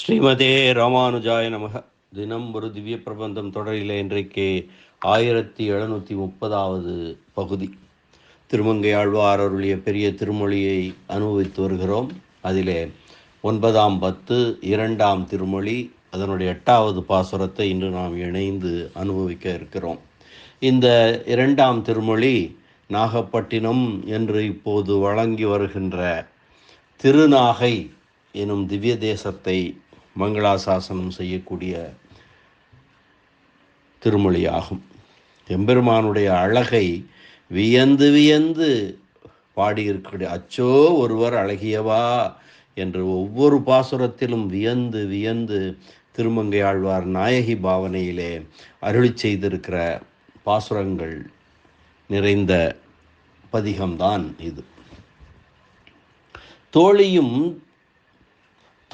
ஸ்ரீமதே ராமானுஜாய நமக. தினம் ஒரு திவ்ய பிரபந்தம் தொடரில் இன்றைக்கு ஆயிரத்தி எழுநூற்றி முப்பதாவது பகுதி. திருமங்கை ஆழ்வார் அருளிய பெரிய திருமொழியை அனுபவித்து வருகிறோம். அதிலே ஒன்பதாம் பத்து இரண்டாம் திருமொழி அதனுடைய எட்டாவது பாசுரத்தை இன்று நாம் இணைந்து அனுபவிக்க இருக்கிறோம். இந்த இரண்டாம் திருமொழி நாகப்பட்டினம் என்று இப்போது வழங்கி வருகின்ற திருநாகை எனும் திவ்ய தேசத்தை மங்களாசாசனம் செய்யக்கூடிய திருமொழியாகும். எம்பெருமானுடைய அழகை வியந்து வியந்து பாடியிருக்கக்கூடிய அச்சோ ஒருவர் அழகியவா? என்று ஒவ்வொரு பாசுரத்திலும் வியந்து வியந்து திருமங்கையாழ்வார் நாயகி பாவனையிலே அருளி செய்திருக்கிற பாசுரங்கள் நிறைந்த பதிகம்தான் இது. தோழியும்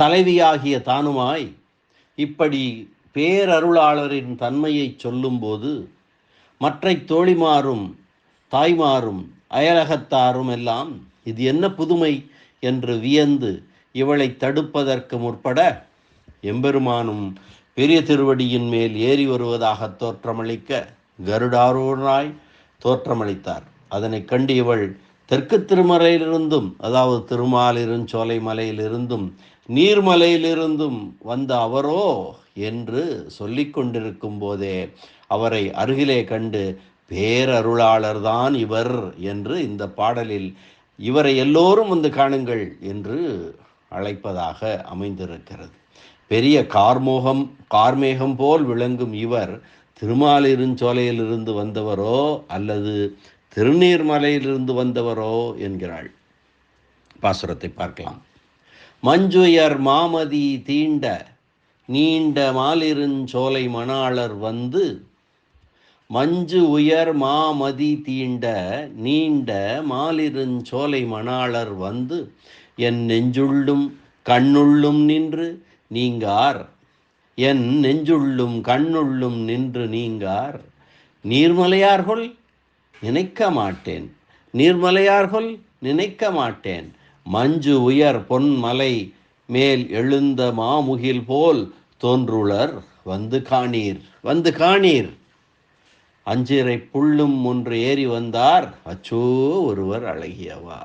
தலைவியாகிய தானுமாய் இப்படி பேரருளாளரின் தன்மையை சொல்லும்போது மற்ற தோழிமாரும் தாய்மாரும் அயலகத்தாரும் எல்லாம் இது என்ன புதுமை என்று வியந்து இவளை தடுப்பதற்கு முற்பட எம்பெருமானும் பெரிய திருவடியின் மேல் ஏறி வருவதாக தோற்றமளிக்க கருடாரூராய் தோற்றமளித்தார். அதனை கண்டு இவள் தெற்கு திருமலையிலிருந்தும் அதாவது திருமாலிருஞ்சோலை மலையிலிருந்தும் நீர்மலையிலிருந்தும் வந்த அவரோ என்று சொல்லி கொண்டிருக்கும் போதே அவரை அருகிலே கண்டு பேரருளாளர்தான் இவர் என்று இந்த பாடலில் இவரை எல்லோரும் வந்து காணுங்கள் என்று அழைப்பதாக அமைந்திருக்கிறது. பெரிய கார்மோகம் கார்மேகம் போல் விளங்கும் இவர் திருமாலிருஞ்சோலையிலிருந்து வந்தவரோ அல்லது திருநீர்மலையிலிருந்து வந்தவரோ என்கிறாள். பாசுரத்தை பார்க்கலாம். மஞ்சுயர் மாமதி தீண்ட நீண்ட மாலிருஞ்சோலை மணாளர் வந்து மஞ்சு உயர் மாமதி தீண்ட நீண்ட மாலிருஞ்சோலை மணாளர் வந்து என் நெஞ்சுள்ளும் கண்ணுள்ளும் நின்று நீங்கார். என் நெஞ்சுள்ளும் கண்ணுள்ளும் நின்று நீங்கார். நீர்மலையார்கொள் நினைக்க மாட்டேன். நீர்மலையார்கொள் நினைக்க மாட்டேன். மஞ்சு உயர் பொன்மலை மேல் எழுந்த மாமுகில் போல் தோன்றுளர். வந்து காணீர் வந்து காணீர். அஞ்சிரை புள்ளும் ஒன்று ஏறி வந்தார். அச்சோ ஒருவர் அழகியவா.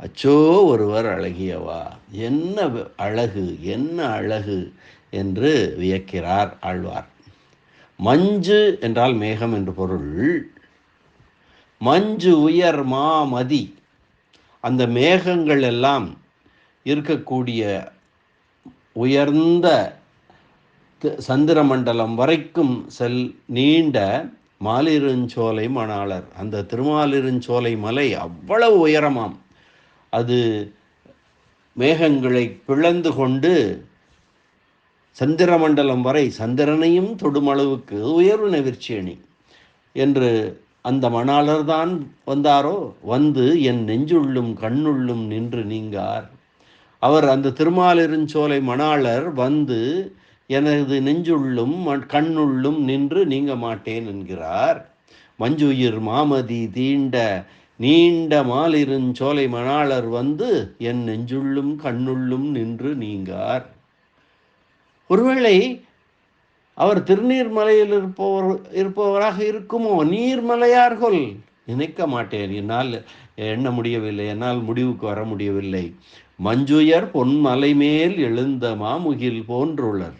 அச்சோ ஒருவர் அழகியவா. என்ன அழகு என்ன அழகு என்று வியக்கிறார் ஆழ்வார். மஞ்சு என்றால் மேகம் என்று பொருள். மஞ்சு உயர் மாமதி. அந்த மேகங்கள் எல்லாம் இருக்கக்கூடிய உயர்ந்த சந்திரமண்டலம் வரைக்கும் செல் நீண்ட மாலிருஞ்சோலை மணாளர். அந்த திருமாலிருஞ்சோலை மலை அவ்வளவு உயரமாம். அது மேகங்களை பிளந்து கொண்டு சந்திரமண்டலம் வரை சந்திரனையும் தொடுமளவுக்கு உயர்வு நெவிர்ச்சியணி என்று அந்த மணாளர் தான் வந்தாரோ? வந்து என் நெஞ்சுள்ளும் கண்ணுள்ளும் நின்று நீங்கார். அவர் அந்த திருமாலிருஞ்சோலை மணாளர் வந்து எனது நெஞ்சுள்ளும் கண்ணுள்ளும் நின்று நீங்க மாட்டேன் என்கிறார். மஞ்சுயிர் மாமதி தீண்ட நீண்ட மாலிருஞ்சோலை மணாளர் வந்து என் நெஞ்சுள்ளும் கண்ணுள்ளும் நின்று நீங்கார். ஒருவேளை அவர் திருநீர்மலையில் இருப்பவர் இருப்பவராக இருக்குமோ? நீர்மலையார்கள். நினைக்க மாட்டேன். என்னால் எண்ண முடியவில்லை. என்னால் முடிவுக்கு வர முடியவில்லை. மஞ்சுயர் பொன்மலை மேல் எழுந்த மாமுகில் போன்றுள்ளர்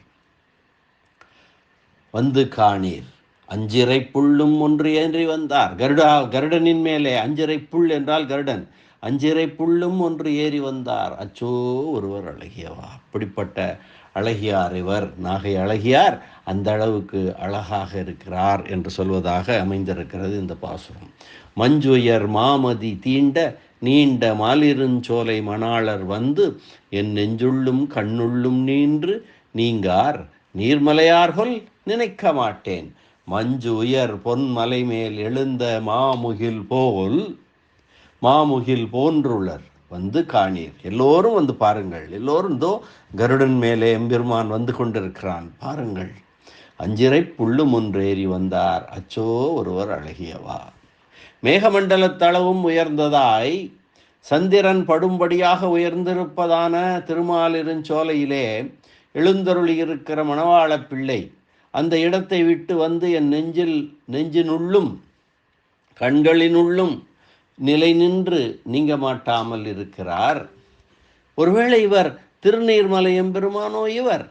வந்து காணீர். அஞ்சிறை புல்லும் ஒன்று ஏன்றி வந்தார். கருடா கருடனின் மேலே அஞ்சிறை புல் என்றால் கருடன். அஞ்சிறை புல்லும் ஒன்று ஏறி வந்தார். அச்சோ ஒருவர் அழகியவா? அப்படிப்பட்ட அழகியார் இவர் நாகை அழகியார் அந்த அளவுக்கு அழகாக இருக்கிறார் என்று சொல்வதாக அமைந்திருக்கிறது இந்த பாசுரம். மஞ்சுயர் மாமதி தீண்ட நீண்ட மாலிருஞ்சோலை மணாளர் வந்து என் நெஞ்சுள்ளும் கண்ணுள்ளும் நீன்று நீங்கார் நீர்மலையார்கள் நினைக்க மாட்டேன். மஞ்சு உயர் பொன்மலை மேல் எழுந்த மாமுகில் போல் மாமுகில் போன்றுள்ளர் வந்து காணீர். எல்லோரும் வந்து பாருங்கள். எல்லோரும் இதோ கருடன் மேலே எம்பெருமான் வந்து கொண்டிருக்கிறான். பாருங்கள். அஞ்சிரை புல்லு முன்றேறி வந்தார். அச்சோ ஒருவர் அழகியவா. மேகமண்டலத்தளவும் உயர்ந்ததாய் சந்திரன் படும்படியாக உயர்ந்திருப்பதான திருமாலிருஞ்சோலையிலே எழுந்தருளி இருக்கிற மணவாள பிள்ளை அந்த இடத்தை விட்டு வந்து என் நெஞ்சில் நெஞ்சினுள்ளும் கண்களினுள்ளும் நிலை நின்று நீங்க மாட்டாமல் இருக்கிறார். ஒருவேளை இவர் திருநீர்மலை எம்பெருமானோ இவர்?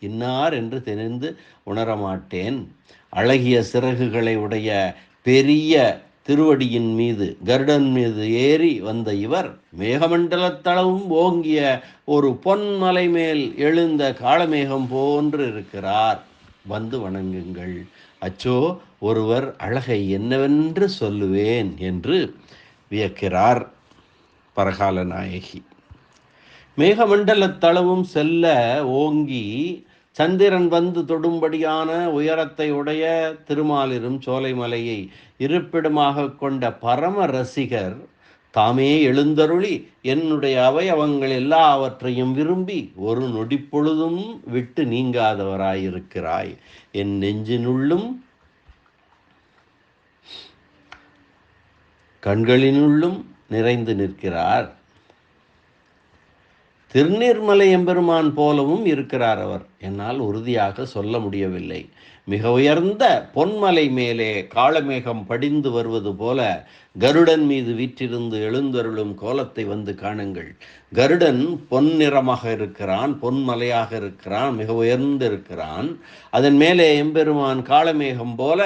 இன்னார் என்று தெரிந்து உணரமாட்டேன். அழகிய சிறகுகளை உடைய பெரிய திருவடியின் மீது கருடன் மீது ஏறி வந்த இவர் மேகமண்டலத்தளவும் ஓங்கிய ஒரு பொன்மலை மேல் எழுந்த காளமேகம் போன்று இருக்கிறார். வந்து வணங்குங்கள். அச்சோ ஒருவர் அழகை என்னவென்று சொல்லுவேன் என்று வியக்கிறார் பரகால நாயகி. மேகமண்டலத்தளவும் செல்ல ஓங்கி சந்திரன் வந்து தொடும்படியான உயரத்தை உடைய திருமாலிரும் சோலைமலையை இருப்பிடமாக கொண்ட பரம ரசிகர் தாமே எழுந்தருளி என்னுடைய அவை அவங்கள் எல்லா எல்லாவற்றையும் விரும்பி ஒரு நொடிப்பொழுதும் விட்டு நீங்காதவராயிருக்கிறாய். என் நெஞ்சினுள்ளும் கண்களினுள்ளும் நிறைந்து நிற்கிறார். திருநீர்மலை எம்பெருமான் போலவும் இருக்கிறார் அவர். என்னால் உறுதியாக சொல்ல முடியவில்லை. மிக உயர்ந்த பொன்மலை மேலே காளமேகம் படிந்து வருவது போல கருடன் மீது வீற்றிருந்து எழுந்தருளும் கோலத்தை வந்து காணுங்கள். கருடன் பொன்னிறமாக இருக்கிறான் பொன்மலையாக இருக்கிறான் மிக உயர்ந்து இருக்கிறான். அதன் மேலே எம்பெருமான் காளமேகம் போல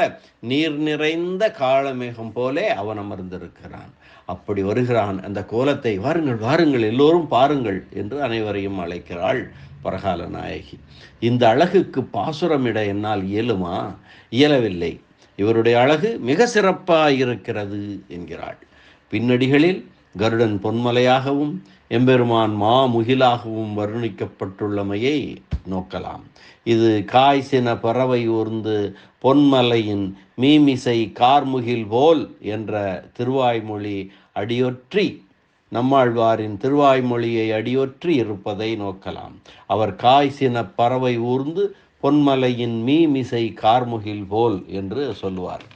நீர் நிறைந்த காளமேகம் போலே அவன் அமர்ந்திருக்கிறான். அப்படி வருகிறான். அந்த கோலத்தை வாருங்கள் வாருங்கள் எல்லோரும் பாருங்கள் என்று அனைவரையும் அழைக்கிறாள் பரகால நாயகி. இந்த அழகுக்கு பாசுரமிட என்னால் இயலுமா? இயலவில்லை. இவருடைய அழகு மிக சிறப்பாக இருக்கிறது என்கிறாள். பின்னடிகளில் கருடன் பொன்மலையாகவும் எம்பெருமான் மா முகிலாகவும் வர்ணிக்கப்பட்டுள்ளமையை நோக்கலாம். இது காய் சின பறவை ஊர்ந்து பொன்மலையின் மீமிசை கார்முகில் போல் என்ற திருவாய்மொழி அடியொற்றி நம்மாழ்வாரின் திருவாய்மொழியை அடியொற்றி இருப்பதை நோக்கலாம். அவர் காய் சின பறவை ஊர்ந்து பொன்மலையின் மீமிசை கார்முகில் போல் என்று சொல்லுவார்.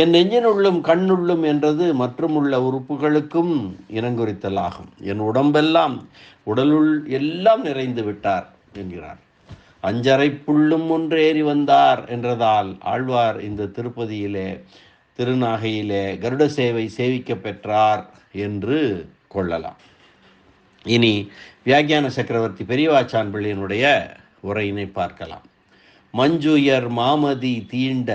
என் நெஞ்சினுள்ளும் கண்ணுள்ளும் என்றது மற்றுமுள்ள உறுப்புகளுக்கும் இனங்குறித்தலாகும் என் உடம்பெல்லாம் உடலுள் எல்லாம் நிறைந்து விட்டார் என்கிறார். அஞ்சரை புள்ளும் ஒன்று ஏறி வந்தார் என்றதால் ஆழ்வார் இந்த திருப்பதியிலே திருநாகையிலே கருட சேவை சேவிக்க பெற்றார் என்று கொள்ளலாம். இனி வியாக்கியான சக்கரவர்த்தி பெரியவாச்சான் பிள்ளையினுடைய உரையினை பார்க்கலாம். மஞ்சுயர் மாமதி தீண்ட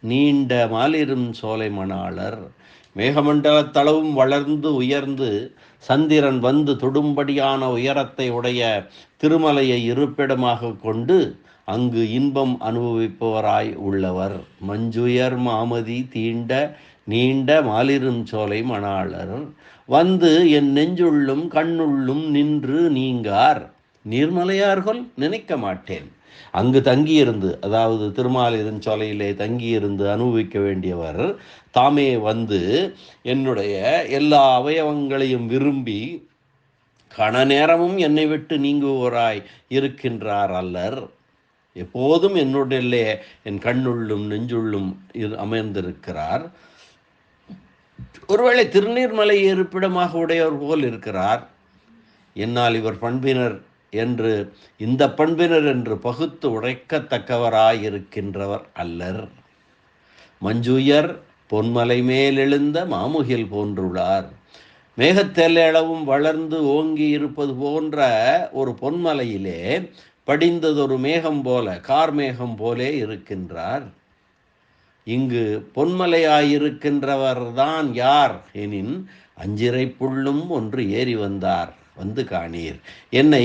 நீண்ட மாலிரும் சோலை மணாளர். மேகமண்டலத்தளவும் வளர்ந்து உயர்ந்து சந்திரன் வந்து தொடும்படியான உயரத்தை உடைய திருமலையை இருப்பிடமாக கொண்டு அங்கு இன்பம் அனுபவிப்பவராய் உள்ளவர். மஞ்சுயர் மாமதி தீண்ட நீண்ட மாலிரும் சோலை மணாளர். வந்து என் நெஞ்சுள்ளும் கண்ணுள்ளும் நின்று நீங்கார். நீர்மலையார்கள் நினைக்க மாட்டேன். அங்கு தங்கியிருந்து அதாவது திருமாலிருஞ்சோலையிலே தங்கியிருந்து அனுபவிக்க வேண்டியவர் தாமே வந்து என்னுடைய எல்லா அவயவங்களையும் விரும்பி கண நேரமும் என்னை விட்டு நீங்குவோராய் இருக்கின்றார் அல்லர். எப்போதும் என்னுடைய என் கண்ணுள்ளும் நெஞ்சுள்ளும் இரு அமர்ந்திருக்கிறார். ஒருவேளை திருநீர்மலை இருப்பிடமாக உடையவர் போல் இருக்கிறார். என்னால் இவர் பண்பினர் என்று இந்த பண்பினர் என்று பகுத்து உடைக்கத்தக்கவராயிருக்கின்றவர் அல்லர். மஞ்சுயர் பொன்மலை மேலெழுந்த மாமுகில் போன்றுள்ளார். மேகத்தெல்லளவும் வளர்ந்து ஓங்கி இருப்பது போன்ற ஒரு பொன்மலையிலே படிந்ததொரு மேகம் போல கார்மேகம் போலே இருக்கின்றார். இங்கு பொன்மலையாயிருக்கின்றவர்தான் யார்? எனின் அஞ்சிரை புள்ளும் ஒன்று ஏறி வந்தார். வந்து காணீர். என்னை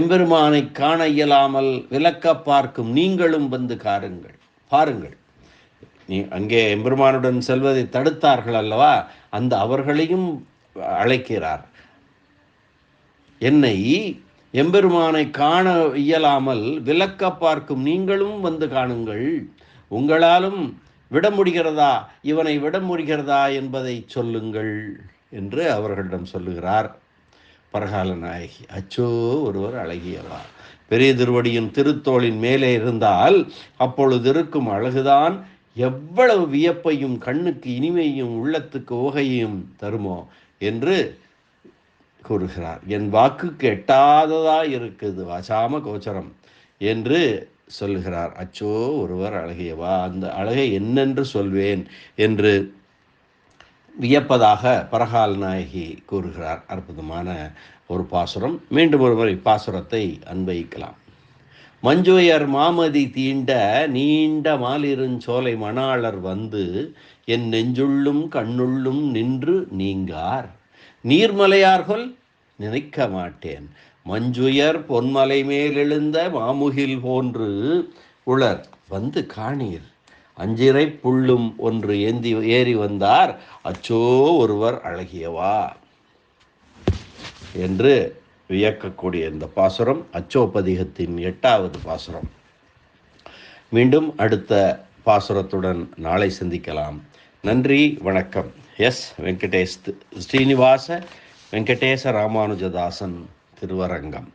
எம்பெருமானை காண இயலாமல் விளக்க பார்க்கும் நீங்களும் வந்து காருங்கள். பாருங்கள். நீ அங்கே எம்பெருமானுடன் செல்வதை தடுத்தார்கள் அல்லவா? அந்த அவர்களையும் அழைக்கிறார். என்னை எம்பெருமானை காண இயலாமல் விளக்க பார்க்கும் நீங்களும் வந்து காணுங்கள். உங்களாலும் விட முடிகிறதா? இவனை விட முடிகிறதா என்பதை சொல்லுங்கள் என்று அவர்களிடம் சொல்லுகிறார். பரகால நாயகி. அச்சோ ஒருவர் அழகியவா. பெரிய திருவடியின் திருத்தோளின் மேலே இருந்தால் அப்பொழுது இருக்கும் அழகுதான் எவ்வளவு வியப்பையும் கண்ணுக்கு இனிமையும் உள்ளத்துக்கு ஓகையும் தருமோ என்று கூறுகிறார். என் வாக்குக்கு எட்டாததா இருக்குது வாசாம கோச்சரம் என்று சொல்கிறார் அச்சோ ஒருவர் அழகியவா. அந்த அழகை என்னென்று சொல்வேன் என்று வியப்பதாக பரகால் நாயகி கூறுகிறார். அற்புதமான ஒரு பாசுரம். மீண்டும் ஒரு முறை பாசுரத்தை அன்பயிக்கலாம். மஞ்சுயர் மாமதி தீண்ட நீண்ட மாலிருஞ்சோலை மணாளர் வந்து என் நெஞ்சுள்ளும் கண்ணுள்ளும் நின்று நீங்கார். நீர்மலையார்கள் நினைக்க மாட்டேன். மஞ்சுயர் பொன்மலை மேலெழுந்த மாமுகில் போன்று உளர் வந்து காணீர். அஞ்சிறை புள்ளும் ஒன்று ஏந்தி ஏறி வந்தார். அச்சோ ஒருவர் அழகியவா? என்று வியக்கக்கூடிய இந்த பாசுரம் அச்சோபதிகத்தின் எட்டாவது பாசுரம். மீண்டும் அடுத்த பாசுரத்துடன் நாளை சந்திக்கலாம். நன்றி வணக்கம். எஸ் வெங்கடேஷ் ஸ்ரீனிவாச வெங்கடேச ராமானுஜதாசன் திருவரங்கம்.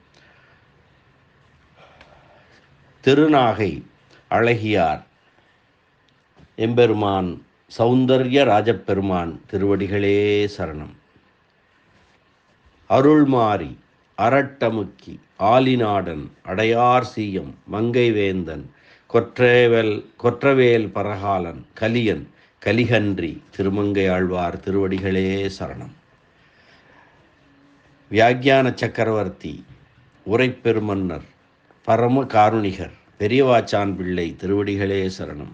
திருநாகை அழகியார் எம்பெருமான் சௌந்தர்ய ராஜப்பெருமான் திருவடிகளே சரணம். அருள்மாரி அரட்டமுக்கி ஆலிநாடன் அடையார் சீயம் மங்கைவேந்தன் கொற்றேவல் கொற்றவேல் கொற்றவேல் பரகாலன் கலியன் கலிகன்றி திருமங்கை ஆழ்வார் திருவடிகளே சரணம். வியாக்கியான சக்கரவர்த்தி உரைப்பெருமன்னர் பரம காருணிகர் பெரியவாச்சான் பிள்ளை திருவடிகளே சரணம்.